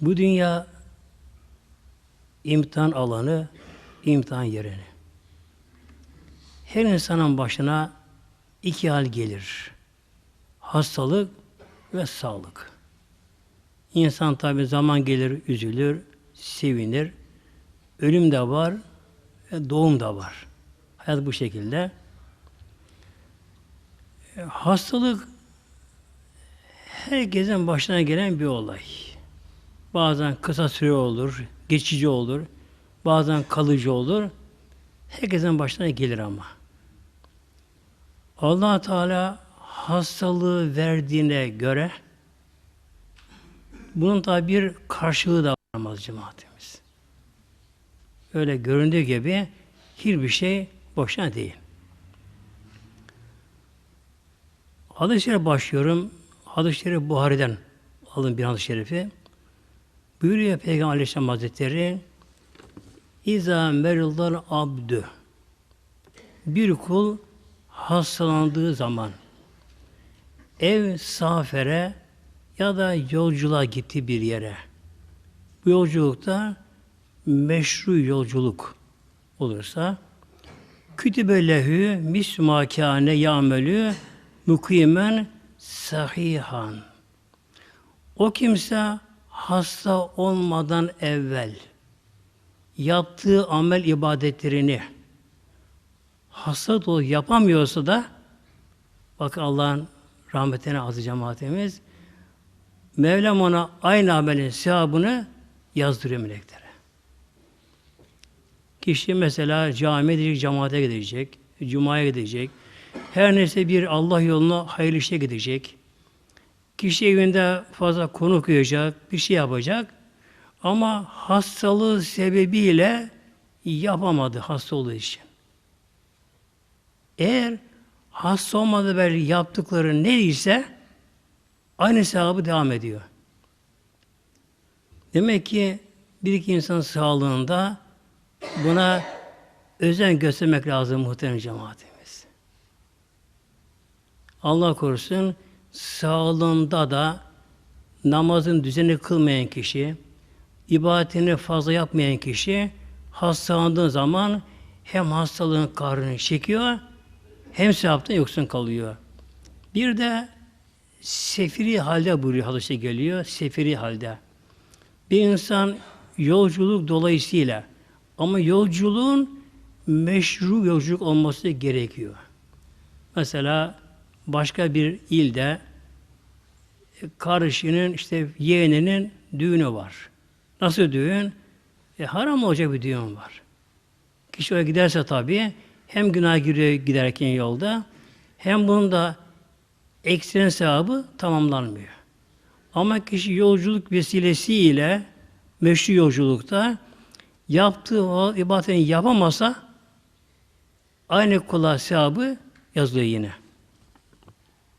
Bu dünya imtihan alanı, imtihan yerini. Her insanın başına iki hal gelir. Hastalık ve sağlık. İnsan tabi zaman gelir, üzülür, sevinir. Ölüm de var ve doğum da var. Hayat bu şekilde. Hastalık herkesin başına gelen bir olay. Bazen kısa süre olur, geçici olur, bazen kalıcı olur. Herkesin başına gelir ama. allah Teala hastalığı verdiğine göre bunun da bir karşılığı da varmaz cemaatimiz. Öyle göründüğü gibi hiçbir şey boşuna değil. Hadis-i başlıyorum. Hadis-i Buhari'den alın bir hadis-i şerifi. Buyuruyor Peygamber Aleyhisselam Hazretleri İza merildal abdü bir kul hastalandığı zaman ev safere ya da yolculuğa gitti bir yere. Bu yolculukta meşru yolculuk olursa kütübe lehü mismakâne yâmelü mukimen sahihan. O kimse hasta olmadan evvel yaptığı amel ibadetlerini hasta dolu yapamıyorsa da bak Allah'ın rahmetine azı cemaatimiz Mevlam ona aynı amelin sevabını yazdırıyor meleklere. Kişi mesela camiye gidecek, cemaate gidecek, cumaya gidecek, her neyse bir Allah yoluna hayırlı işe gidecek. Kişi evinde fazla konu okuyacak, bir şey yapacak. Ama hastalığı sebebiyle yapamadı hasta olduğu için. Eğer hasta olmadı böyle yaptıkları neyse aynı sevabı devam ediyor. Demek ki bir iki insan sağlığında buna özen göstermek lazım muhterem cemaatimiz. Allah korusun sağlığında da namazın düzeni kılmayan kişi, ibadetini fazla yapmayan kişi hastalandığı zaman hem hastalığın kahrını çekiyor hem sevaptan yoksun kalıyor. Bir de sefiri halde buyuruyor hadise geliyor. Sefiri halde. Bir insan yolculuk dolayısıyla ama yolculuğun meşru yolculuk olması gerekiyor. Mesela başka bir ilde kardeşinin işte yeğeninin düğünü var. Nasıl düğün? E, haram olacak bir düğün var. Kişi oraya giderse tabii hem günah giriyor giderken yolda hem bunun da eksen sevabı tamamlanmıyor. Ama kişi yolculuk vesilesiyle meşru yolculukta yaptığı o ibadetini yapamasa aynı kula sevabı yazılıyor yine.